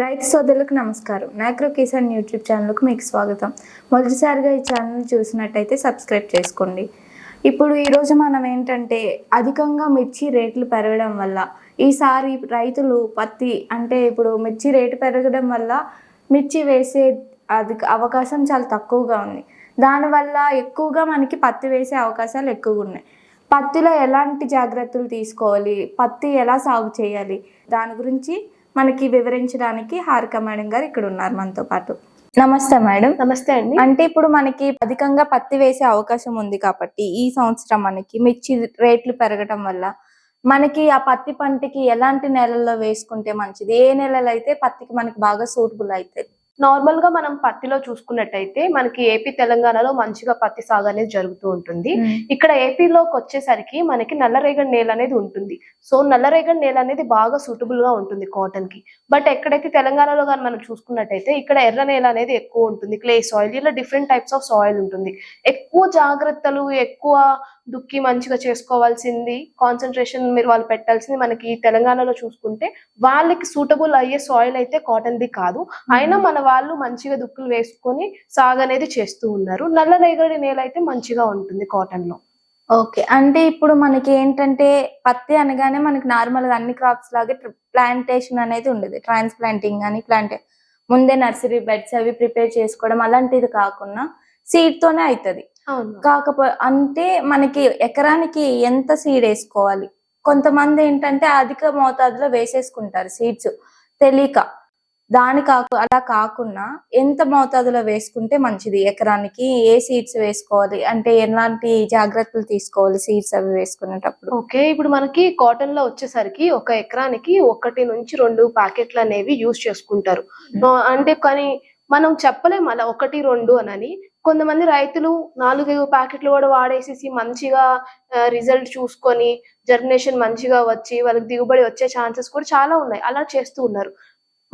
రైతు సోదరులకు నమస్కారం. మైక్రో కిసాన్ యూట్యూబ్ ఛానల్కు మీకు స్వాగతం. మొదటిసారిగా ఈ ఛానల్ చూసినట్టయితే సబ్స్క్రైబ్ చేసుకోండి. ఇప్పుడు ఈరోజు మనం ఏంటంటే అధికంగా మిర్చి రేట్లు పెరగడం వల్ల ఈసారి రైతులు పత్తి అంటే ఇప్పుడు మిర్చి రేటు పెరగడం వల్ల మిర్చి వేసే అది అవకాశం చాలా తక్కువగా ఉంది. దానివల్ల ఎక్కువగా మనకి పత్తి వేసే అవకాశాలు ఎక్కువగా ఉన్నాయి. పత్తిలో ఎలాంటి జాగ్రత్తలు తీసుకోవాలి? పత్తి ఎలా సాగు చేయాలి? దాని గురించి మనకి వివరించడానికి హారిక మేడం గారు ఇక్కడ ఉన్నారు మనతో పాటు. నమస్తే మేడం. నమస్తే అండి. అంటే ఇప్పుడు మనకి అధికంగా పత్తి వేసే అవకాశం ఉంది కాబట్టి ఈ సంవత్సరం మనకి మిర్చి రేట్లు పెరగడం వల్ల మనకి ఆ పత్తి పంటకి ఎలాంటి నెలల్లో వేసుకుంటే మంచిది? ఏ నెలలు అయితే పత్తికి మనకి బాగా సూటబుల్ అవుతుంది నార్మల్గా మనం పత్తిలో చూసుకున్నట్టయితే మనకి ఏపీ తెలంగాణలో మంచిగా పత్తి సాగు అనేది జరుగుతూ ఉంటుంది. ఇక్కడ ఏపీలోకి వచ్చేసరికి మనకి నల్లరేగడి నేల అనేది ఉంటుంది. సో నల్లరేగడి నేల అనేది బాగా సూటబుల్గా ఉంటుంది కాటన్కి. బట్ ఎక్కడైతే తెలంగాణలో కానీ మనం చూసుకున్నట్టయితే ఇక్కడ ఎర్ర నేల అనేది ఎక్కువ ఉంటుంది. క్లే సాయిల్ ఇలా డిఫరెంట్ టైప్స్ ఆఫ్ సాయిల్ ఉంటుంది. ఎక్కువ జాగ్రత్తలు ఎక్కువ దుక్కి మంచిగా చేసుకోవాల్సింది కాన్సన్ట్రేషన్ మీరు వాళ్ళు పెట్టాల్సింది మనకి తెలంగాణలో చూసుకుంటే వాళ్ళకి సూటబుల్ అయ్యే సాయిల్ అయితే కాటన్ ది కాదు. అయినా మన వాళ్ళు మంచిగా దుక్కులు వేసుకొని సాగు అనేది చేస్తూ ఉన్నారు. నల్ల రేగడి నేల అయితే మంచిగా ఉంటుంది కాటన్లో. ఓకే. అంటే ఇప్పుడు మనకి ఏంటంటే పత్తి అనగానే మనకి నార్మల్గా అన్ని క్రాప్స్ లాగే ప్లాంటేషన్ అనేది ఉండదు. ట్రాన్స్ప్లాంటింగ్ అని ప్లాంటే ముందే నర్సరీ బెడ్స్ అవి ప్రిపేర్ చేసుకోవడం అలాంటిది కాకుండా సీడ్ తోనే అవుతుంది కాకపోతే అంటే మనకి ఎకరానికి ఎంత సీడ్ వేసుకోవాలి? కొంతమంది ఏంటంటే అధిక మోతాదులో వేసేసుకుంటారు సీడ్స్ తెలియక. దాని కాకు అలా కాకుండా ఎంత మోతాదులో వేసుకుంటే మంచిది? ఎకరానికి ఏ సీడ్స్ వేసుకోవాలి? అంటే ఎలాంటి జాగ్రత్తలు తీసుకోవాలి సీడ్స్ అవి వేసుకునేటప్పుడు? ఓకే ఇప్పుడు మనకి కాటన్లో వచ్చేసరికి ఒక ఎకరానికి ఒకటి నుంచి రెండు ప్యాకెట్లు అనేవి యూజ్ చేసుకుంటారు. అంటే కానీ మనం చెప్పలేం అలా ఒకటి రెండు అనని. కొంతమంది రైతులు నాలుగు ప్యాకెట్లు కూడా వాడేసేసి మంచిగా రిజల్ట్ చూసుకొని జర్మినేషన్ మంచిగా వచ్చి వాళ్ళకి దిగుబడి వచ్చే ఛాన్సెస్ కూడా చాలా ఉన్నాయి. అలా చేస్తూ ఉన్నారు.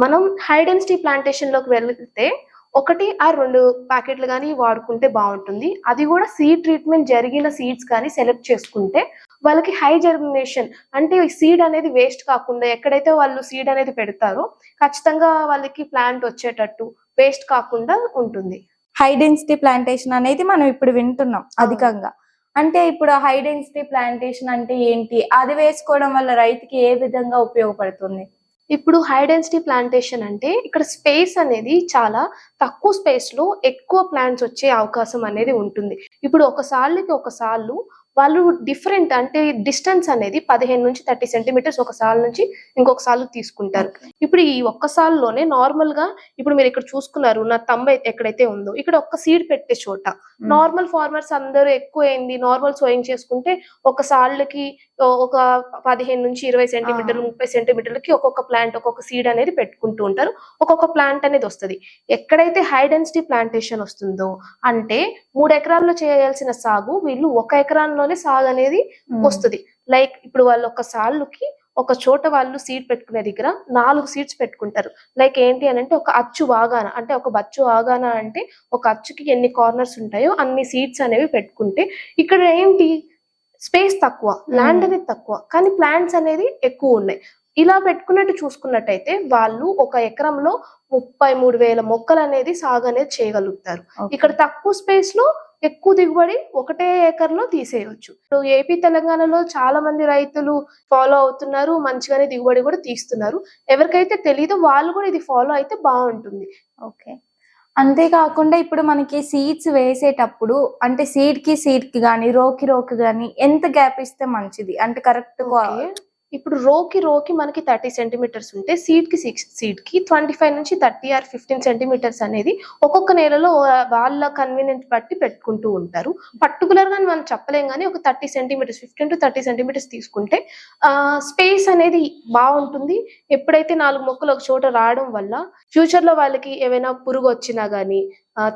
మనం హై డెన్సిటీ ప్లాంటేషన్లోకి వెళ్తే ఒకటి ఆ రెండు ప్యాకెట్లు కానీ వాడుకుంటే బాగుంటుంది. అది కూడా సీడ్ ట్రీట్మెంట్ జరిగిన సీడ్స్ కానీ సెలెక్ట్ చేసుకుంటే వాళ్ళకి హై జర్మినేషన్ అంటే సీడ్ అనేది వేస్ట్ కాకుండా ఎక్కడైతే వాళ్ళు సీడ్ అనేది పెడతారో ఖచ్చితంగా వాళ్ళకి ప్లాంట్ వచ్చేటట్టు వేస్ట్ కాకుండా ఉంటుంది. హై డెన్సిటీ ప్లాంటేషన్ అనేది మనం ఇప్పుడు వింటున్నాం అధికంగా. అంటే ఇప్పుడు హై డెన్సిటీ ప్లాంటేషన్ అంటే ఏంటి? అది వేసుకోవడం వల్ల రైతుకి ఏ విధంగా ఉపయోగపడుతుంది? ఇప్పుడు హై డెన్సిటీ ప్లాంటేషన్ అంటే ఇక్కడ స్పేస్ అనేది చాలా తక్కువ స్పేస్లో ఎక్కువ ప్లాంట్స్ వచ్చే అవకాశం అనేది ఉంటుంది. ఇప్పుడు ఒకసార్లకి ఒకసార్లు వాళ్ళు డిఫరెంట్ అంటే డిస్టెన్స్ అనేది పదిహేను నుంచి థర్టీ సెంటీమీటర్స్ ఒక సాల్ నుంచి ఇంకొక సార్లు తీసుకుంటారు. ఇప్పుడు ఈ ఒక్క సాల్లోనే నార్మల్గా ఇప్పుడు మీరు ఇక్కడ చూసుకున్నారు నా తమ్మ ఎక్కడైతే ఉందో ఇక్కడ ఒక్క సీడ్ పెట్టే చోట. నార్మల్ ఫార్మర్స్ అందరూ ఎక్కువ అయింది నార్మల్ సోయింగ్ చేసుకుంటే ఒక సాళ్ళకి ఒక పదిహేను నుంచి ఇరవై సెంటీమీటర్లు ముప్పై సెంటీమీటర్లకి ఒక్కొక్క ప్లాంట్ ఒక్కొక్క సీడ్ అనేది పెట్టుకుంటూ ఉంటారు. ఒక్కొక్క ప్లాంట్ అనేది వస్తుంది. ఎక్కడైతే హై డెన్సిటీ ప్లాంటేషన్ వస్తుందో అంటే మూడు ఎకరాల్లో చేయాల్సిన సాగు వీళ్ళు ఒక ఎకరాల్లోనే సాగు అనేది వస్తుంది. లైక్ ఇప్పుడు వాళ్ళు ఒక సాళ్ళుకి ఒక చోట వాళ్ళు సీడ్ పెట్టుకునే దగ్గర నాలుగు సీడ్స్ పెట్టుకుంటారు. లైక్ ఏంటి అని అంటే ఒక అచ్చు వాగాన అంటే ఒక బచ్చు వాగాన అంటే ఒక అచ్చుకి ఎన్ని కార్నర్స్ ఉంటాయో అన్ని సీడ్స్ అనేవి పెట్టుకుంటే ఇక్కడ ఏంటి? స్పేస్ తక్కువ ల్యాండ్ అనేది తక్కువ. కానీ ప్లాంట్స్ అనేది ఎక్కువ ఉన్నాయి. ఇలా పెట్టుకున్నట్టు చూసుకున్నట్టయితే వాళ్ళు ఒక ఎకరంలో ముప్పై మూడు వేల మొక్కలు అనేది సాగు అనేది చేయగలుగుతారు. ఇక్కడ తక్కువ స్పేస్లో ఎక్కువ దిగుబడి ఒకటే ఏకర్లో తీసేయవచ్చు ఇప్పుడు ఏపీ తెలంగాణలో చాలా మంది రైతులు ఫాలో అవుతున్నారు మంచిగానే దిగుబడి కూడా తీస్తున్నారు. ఎవరికైతే తెలీదో వాళ్ళు కూడా ఇది ఫాలో అయితే బాగుంటుంది. ఓకే. అంతేకాకుండా ఇప్పుడు మనకి సీడ్స్ వేసేటప్పుడు అంటే సీడ్కి సీడ్కి గానీ రోకి రోకి గానీ ఎంత గ్యాప్ ఇస్తే మంచిది? అంటే కరెక్ట్. ఇప్పుడు రోకి రోకి మనకి థర్టీ సెంటీమీటర్స్ ఉంటే సీడ్కి సిక్స్ సీడ్కి ట్వంటీ ఫైవ్ నుంచి థర్టీ ఆర్ ఫిఫ్టీన్ సెంటీమీటర్స్ అనేది ఒక్కొక్క నెలలో వాళ్ళ కన్వీనియంట్ బట్టి పెట్టుకుంటూ ఉంటారు. పర్టికులర్గా మనం చెప్పలేం కానీ ఒక thirty centimetres fifteen to thirty centimetres తీసుకుంటే స్పేస్ అనేది బాగుంటుంది. ఎప్పుడైతే నాలుగు మొక్కలు ఒక చోట రావడం వల్ల ఫ్యూచర్లో వాళ్ళకి ఏమైనా పురుగు వచ్చినా కానీ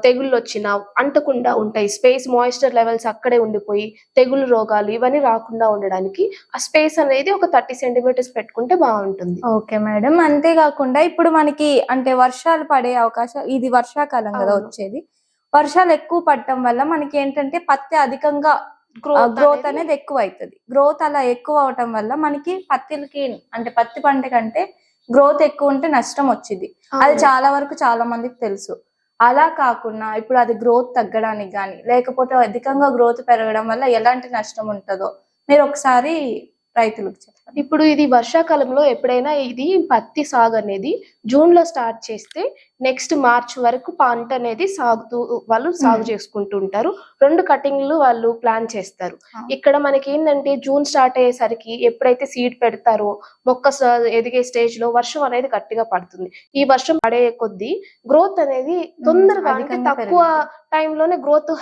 తెగుళ్ళు వచ్చినా అంటకుండా ఉంటాయి. స్పేస్ మాయిశ్చర్ లెవెల్స్ అక్కడే ఉండిపోయి తెగులు రోగాలు ఇవన్నీ రాకుండా ఉండడానికి ఆ స్పేస్ అనేది ఒక థర్టీ సెంటీమీటర్స్ పెట్టుకుంటే బాగుంటుంది. Okay madam. అంతేకాకుండా ఇప్పుడు మనకి అంటే వర్షాలు పడే అవకాశం ఇది వర్షాకాలం కదా. వచ్చేది. వర్షాలు ఎక్కువ పడటం వల్ల మనకి ఏంటంటే పత్తి అధికంగా గ్రోత్ అనేది ఎక్కువ అవుతుంది గ్రోత్ అలా ఎక్కువ అవటం వల్ల మనకి పత్తిలకి అంటే పత్తి పంట కంటే గ్రోత్ ఎక్కువ ఉంటే నష్టం వచ్చింది. అది చాలా వరకు చాలా మందికి తెలుసు. అలా కాకుండా ఇప్పుడు అది గ్రోత్ తగ్గడానికి కానీ లేకపోతే అధికంగా గ్రోత్ పెరగడం వల్ల ఎలాంటి నష్టం ఉంటుందో మీరు ఒకసారి రైతులకు చెప్పండి. ఇప్పుడు ఇది వర్షాకాలంలో ఎప్పుడైనా ఇది పత్తి సాగు అనేది జూన్లో స్టార్ట్ చేస్తే నెక్స్ట్ మార్చ్ వరకు పంట అనేది సాగుతూ వాళ్ళు సాగు. చేసుకుంటూ ఉంటారు రెండు కటింగ్లు వాళ్ళు ప్లాన్ చేస్తారు. ఇక్కడ మనకి ఏంటంటే జూన్ స్టార్ట్ అయ్యేసరికి ఎప్పుడైతే సీడ్ పెడతారో మొక్క ఎదిగే స్టేజ్లో వర్షం అనేది గట్టిగా పడుతుంది ఈ వర్షం పడే కొద్దీ గ్రోత్ అనేది తొందరగా అంటే తక్కువ. టైంలోనే గ్రోత్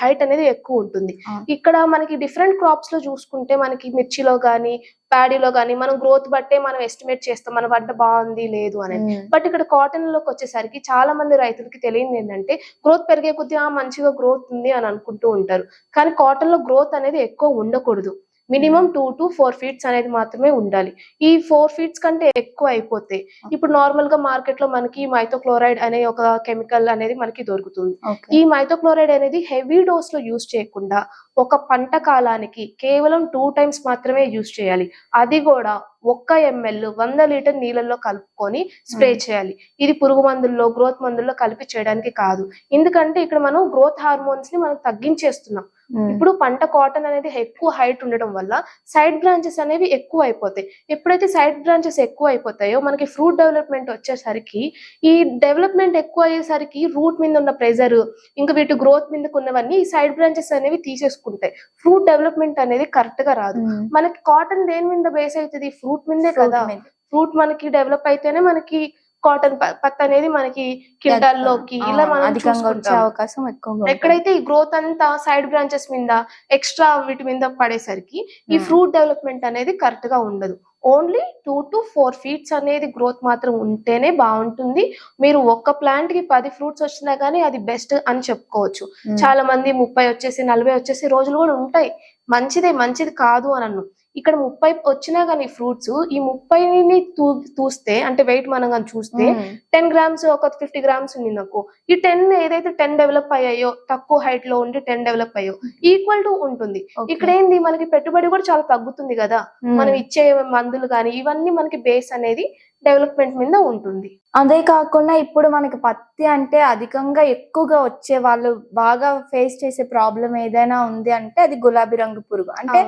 హైట్ అనేది ఎక్కువ ఉంటుంది. ఇక్కడ మనకి డిఫరెంట్ క్రాప్స్లో చూసుకుంటే మనకి మిర్చిలో గానీ ప్యాడీలో గానీ మనం గ్రోత్ బట్టే మనం ఎస్టిమేట్ చేస్తాం మన పంట బాగుంది లేదు అనేది. బట్ ఇక్కడ కాటన్లోకి వచ్చేసరికి చాలా మంది రైతులకి తెలియదు ఏంటంటే గ్రోత్ పెరిగే కొద్దీ ఆ మంచిగా గ్రోత్ ఉంది అని అనుకుంటూ ఉంటారు. కానీ కాటన్లో గ్రోత్ అనేది ఎక్కువ ఉండకూడదు. Minimum two to four feets అనేది మాత్రమే ఉండాలి ఈ ఫోర్ ఫీట్స్ కంటే ఎక్కువ అయిపోతే ఇప్పుడు నార్మల్గా మార్కెట్లో మనకి మైథోక్లోరైడ్ అనే ఒక కెమికల్ అనేది మనకి దొరుకుతుంది. ఈ మైథోక్లోరైడ్ అనేది హెవీ డోస్లో యూజ్ చేయకుండా ఒక పంట కాలానికి కేవలం టూ టైమ్స్ మాత్రమే యూజ్ చేయాలి అది కూడా ఒక్క ఎంఎల్ వంద లీటర్ నీళ్ళల్లో కలుపుకొని స్ప్రే. చేయాలి ఇది పురుగు మందుల్లో గ్రోత్ మందుల్లో కలిపి చేయడానికి కాదు ఎందుకంటే ఇక్కడ మనం గ్రోత్ హార్మోన్స్ని మనం తగ్గించేస్తున్నాం. ఇప్పుడు పంట కాటన్ అనేది ఎక్కువ హైట్ ఉండడం వల్ల సైడ్ బ్రాంచెస్ అనేవి ఎక్కువ అయిపోతాయి. ఎప్పుడైతే సైడ్ బ్రాంచెస్ ఎక్కువ అయిపోతాయో మనకి ఫ్రూట్ డెవలప్మెంట్ వచ్చేసరికి ఈ డెవలప్మెంట్ ఎక్కువ అయ్యేసరికి రూట్ మీద ఉన్న ప్రెజర్ ఇంకా వీటి గ్రోత్ మీదకు ఉన్నవన్నీ ఈ సైడ్ బ్రాంచెస్ అనేవి తీసేసుకుంటాయి. ఫ్రూట్ డెవలప్మెంట్ అనేది కరెక్ట్గా రాదు. మనకి కాటన్ దేని మీద బేస్ అవుతుంది? ఫ్రూట్ మీదే కదా. మీద. ఫ్రూట్ మనకి డెవలప్ అయితేనే మనకి కాటన్ పత్తి అనేది మనకి కింటాల్లోకి ఇలా మనం అధికంగా వచ్చే. అవకాశం ఎక్కువ. ఎక్కడైతే ఈ గ్రోత్ అంతా సైడ్ బ్రాంచెస్ మీద ఎక్స్ట్రా వీటి మీద పడేసరికి ఈ Hmm. ఫ్రూట్ డెవలప్మెంట్ అనేది కరెక్ట్గా ఉండదు only two to four feets అనేది గ్రోత్ మాత్రం ఉంటేనే బాగుంటుంది మీరు ఒక్క ప్లాంట్కి పది ఫ్రూట్స్ వచ్చినా గానీ అది బెస్ట్ అని చెప్పుకోవచ్చు ఉమ్. చాలా మంది ముప్పై వచ్చేసి నలభై వచ్చేసి రోజులు కూడా ఉంటాయి మంచిదే మంచిది కాదు అని అన్ను ఇక్కడ ముప్పై వచ్చినా గానీ ఫ్రూట్స్ ఈ ముప్పైని తూ తూస్తే అంటే వెయిట్ మనం కానీ చూస్తే. టెన్ గ్రామ్స్ ఒక ఫిఫ్టీ గ్రామ్స్ ఉంది నాకు ఈ టెన్ ఏదైతే టెన్ డెవలప్ అయ్యాయో తక్కువ హైట్లో ఉండి టెన్ డెవలప్ అయ్యో ఈక్వల్ టు ఉంటుంది. ఇక్కడ ఏంది మనకి పెట్టుబడి కూడా చాలా తగ్గుతుంది కదా. మనం ఇచ్చే మందులు కానీ ఇవన్నీ మనకి బేస్ అనేది డెవలప్మెంట్ మీద ఉంటుంది అదే కాకుండా ఇప్పుడు మనకి పత్తి అంటే అధికంగా ఎక్కువగా వచ్చే వాళ్ళు బాగా ఫేస్ చేసే ప్రాబ్లం ఏదైనా ఉంది అంటే అది గులాబీ రంగు పురుగు అంటే.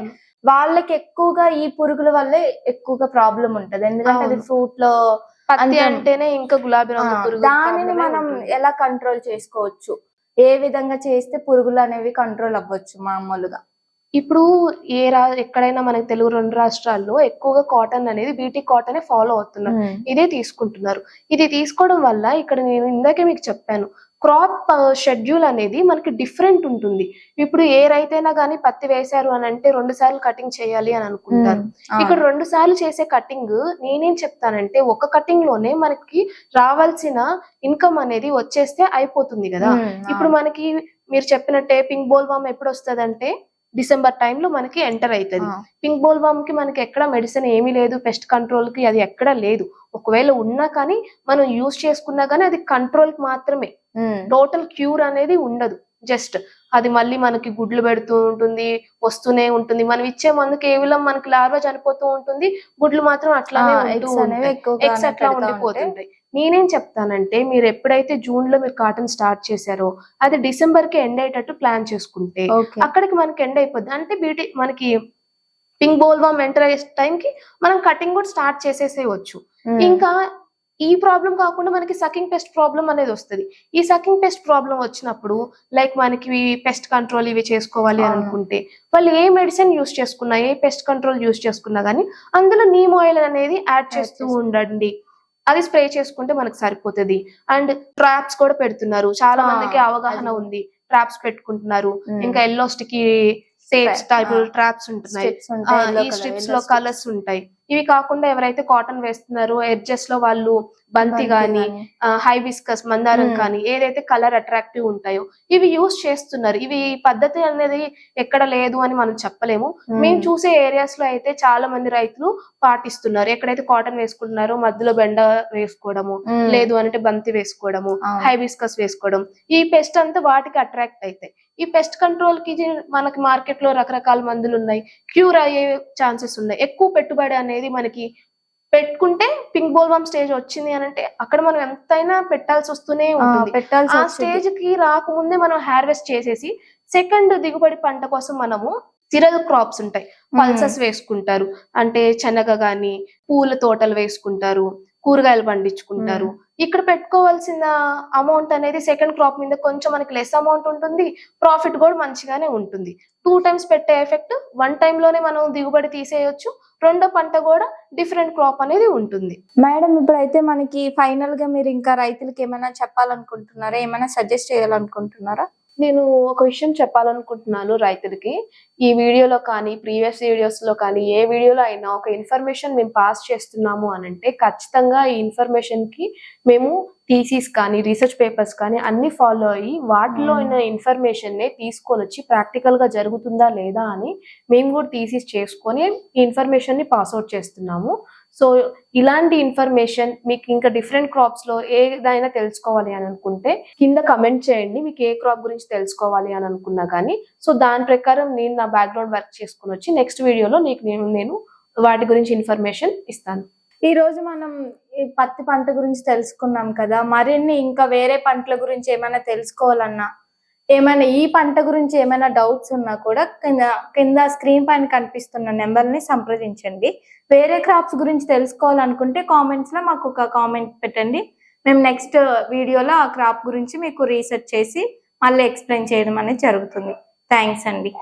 వాళ్ళకి ఎక్కువగా ఈ పురుగుల వల్లే ఎక్కువగా ప్రాబ్లం ఉంటది ఎందుకంటే అది. ఫ్రూట్లో పత్తి. అంటేనే ఇంకా గులాబీ రంగు పురుగు దానిని మనం. ఎలా కంట్రోల్ చేసుకోవచ్చు ఏ విధంగా చేస్తే పురుగులు అనేవి కంట్రోల్ అవ్వచ్చు మామూలుగా ఇప్పుడు ఏ రా ఎక్కడైనా మనకి తెలుగు రెండు రాష్ట్రాల్లో ఎక్కువగా కాటన్ అనేది బీటీ కాటన్ ఫాలో అవుతున్నారు ఇదే తీసుకుంటున్నారు ఇది తీసుకోవడం వల్ల ఇక్కడ నేను ఇందాకే మీకు చెప్పాను క్రాప్ షెడ్యూల్ అనేది మనకి డిఫరెంట్ ఉంటుంది. ఇప్పుడు ఏ రైతైనా కానీ పత్తి వేశారు అని అంటే రెండు సార్లు కటింగ్ చేయాలి అని అనుకుంటారు. ఇక్కడ రెండు సార్లు చేసే కటింగ్ నేనేం చెప్తానంటే ఒక కటింగ్లోనే మనకి రావాల్సిన ఇన్కమ్ అనేది వచ్చేస్తే అయిపోతుంది కదా. ఇప్పుడు మనకి మీరు చెప్పిన టేపింగ్ బోల్వామ్ ఎప్పుడు వస్తదంటే డిసెంబర్ టైంలో మనకి ఎంటర్ అవుతుంది పింక్ బోల్వామ్కి మనకి ఎక్కడ మెడిసిన్ ఏమీ లేదు పెస్ట్ కంట్రోల్కి అది ఎక్కడ లేదు. ఒకవేళ ఉన్నా కానీ మనం యూజ్ చేసుకున్నా కానీ అది కంట్రోల్కి మాత్రమే. టోటల్ క్యూర్ అనేది ఉండదు. జస్ట్ అది మళ్ళీ మనకి గుడ్లు పెడుతూ ఉంటుంది వస్తూనే ఉంటుంది. మనం ఇచ్చే మందు కేవలం మనకి లార్వా చనిపోతూ ఉంటుంది గుడ్లు మాత్రం అట్లానే ఉంటూ ఉంటాయి. ఎగ్స్ అట్లా ఉండిపోతుంటాయి. నేనేం చెప్తానంటే మీరు ఎప్పుడైతే జూన్లో మీరు కాటన్ స్టార్ట్ చేశారో అది డిసెంబర్కి ఎండ్ అయ్యేటట్టు ప్లాన్ చేసుకుంటే అక్కడికి మనకి ఎండ్ అయిపోద్ది. అంటే బ్యూటీ మనకి పింక్ బోల్వామ్ ఎంటర్ అయ్యే టైంకి మనం కటింగ్ కూడా స్టార్ట్ చేసేసేయచ్చు. ఇంకా ఈ ప్రాబ్లం కాకుండా మనకి సకింగ్ పెస్ట్ ప్రాబ్లం అనేది వస్తుంది. ఈ సకింగ్ పెస్ట్ ప్రాబ్లం వచ్చినప్పుడు లైక్ మనకి పెస్ట్ కంట్రోల్ ఇవి చేసుకోవాలి అని. అనుకుంటే వాళ్ళు ఏ మెడిసిన్ యూస్ చేసుకున్నా ఏ పెస్ట్ కంట్రోల్ యూస్ చేసుకున్నా గానీ అందులో నీమ్ ఆయిల్ అనేది యాడ్ చేస్తూ. ఉండండి. అది స్ప్రే చేసుకుంటే మనకు సరిపోతుంది అండ్ ట్రాప్స్ కూడా పెడుతున్నారు చాలా మందికి అవగాహన. ఉంది ట్రాప్స్ పెట్టుకుంటున్నారు. ఇంకా yellow sticky tapes type. Traps ఉంటున్నాయి ఈ స్ట్రిప్స్లో. కలర్స్ ఉంటాయి ఇవి కాకుండా ఎవరైతే కాటన్ వేస్తున్నారో ఎడ్జెస్లో వాళ్ళు బంతి గాని. హైబిస్కస్ మందారం. కానీ ఏదైతే కలర్ అట్రాక్టివ్ ఉంటాయో ఇవి యూస్ చేస్తున్నారు ఇవి పద్ధతి అనేది ఎక్కడ లేదు అని మనం చెప్పలేము. మేము చూసే ఏరియాస్లో అయితే చాలా మంది రైతులు పాటిస్తున్నారు ఎక్కడైతే కాటన్ వేసుకుంటున్నారో మధ్యలో బెండ వేసుకోవడము. లేదు అంటే బంతి వేసుకోవడము. హైబిస్కస్ వేసుకోవడం ఈ పెస్ట్ అంతా వాటికి అట్రాక్ట్ అవుతాయి ఈ పెస్ట్ కంట్రోల్కి మనకి మార్కెట్లో రకరకాల మందులు ఉన్నాయి. క్యూర్ అయ్యే ఛాన్సెస్ ఉన్నాయి. ఎక్కువ పెట్టుబడి అనేది మనకి పెట్టుకుంటే పింక్ బోల్వామ్ స్టేజ్ వచ్చింది అని అంటే అక్కడ మనం ఎంతైనా పెట్టాల్సి వస్తూనే ఉంటుంది. పెట్టాల్సి ఆ. స్టేజ్కి రాకముందే మనం హార్వెస్ట్ చేసేసి సెకండ్ దిగుబడి పంట కోసం మనము తిరల్ క్రాప్స్ ఉంటాయి. పల్సస్ వేసుకుంటారు. అంటే శనగ గాని పూల తోటలు వేసుకుంటారు. కూరగాయలు పండించుకుంటారు. ఇక్కడ పెట్టుకోవాల్సిన అమౌంట్ అనేది సెకండ్ క్రాప్ మీద కొంచెం మనకి లెస్ అమౌంట్ ఉంటుంది ప్రాఫిట్ కూడా మంచిగానే ఉంటుంది. టూ టైమ్స్ పెట్టే ఎఫెక్ట్ వన్ టైం లోనే మనం దిగుబడి తీసేయొచ్చు. రెండో పంట కూడా డిఫరెంట్ క్రాప్ అనేది ఉంటుంది. మేడం ఇప్పుడైతే మనకి ఫైనల్గా మీరు ఇంకా రైతులకి ఏమైనా చెప్పాలనుకుంటున్నారా? ఏమైనా సజెస్ట్ చేయాలనుకుంటున్నారా? నేను ఒక విషయం చెప్పాలనుకుంటున్నాను రైతులకి. ఈ వీడియోలో కానీ ప్రీవియస్ వీడియోస్లో కానీ ఏ వీడియోలో అయినా ఒక ఇన్ఫర్మేషన్ మేము పాస్ చేస్తున్నాము అని అంటే ఖచ్చితంగా ఈ ఇన్ఫర్మేషన్కి మేము థీసిస్ కానీ రీసెర్చ్ పేపర్స్ కానీ అన్ని ఫాలో అయ్యి వాటిలో Hmm. ఉన్న ఇన్ఫర్మేషన్ నే తీసుకొని వచ్చి ప్రాక్టికల్గా జరుగుతుందా లేదా అని మేము కూడా థీసిస్ చేసుకొని ఈ ఇన్ఫర్మేషన్ని పాస్ అవుట్ చేస్తున్నాము. సో ఇలాంటి ఇన్ఫర్మేషన్ మీకు ఇంకా డిఫరెంట్ క్రాప్స్లో ఏదైనా తెలుసుకోవాలి అని అనుకుంటే కింద కమెంట్ చేయండి. మీకు ఏ క్రాప్ గురించి తెలుసుకోవాలి అని అనుకున్నా కానీ సో దాని ప్రకారం నేను నా బ్యాక్గ్రౌండ్ వర్క్ చేసుకుని వచ్చి నెక్స్ట్ వీడియోలో నీకు నేను నేను వాటి గురించి ఇన్ఫర్మేషన్ ఇస్తాను. ఈ రోజు మనం ఈ పత్తి పంట గురించి తెలుసుకున్నాం కదా. మరిన్ని ఇంకా వేరే పంటల గురించి ఏమైనా తెలుసుకోవాలన్నా ఏమైనా ఈ పంట గురించి ఏమైనా డౌట్స్ ఉన్నా కూడా కింద కింద స్క్రీన్ పైన కనిపిస్తున్న నెంబర్ని సంప్రదించండి. వేరే క్రాప్స్ గురించి తెలుసుకోవాలనుకుంటే కామెంట్స్లో మాకు ఒక కామెంట్ పెట్టండి. మేము నెక్స్ట్ వీడియోలో ఆ క్రాప్ గురించి మీకు రీసెర్చ్ చేసి మళ్ళీ ఎక్స్ప్లెయిన్ చేయడం అనేది జరుగుతుంది. థ్యాంక్స్ అండి.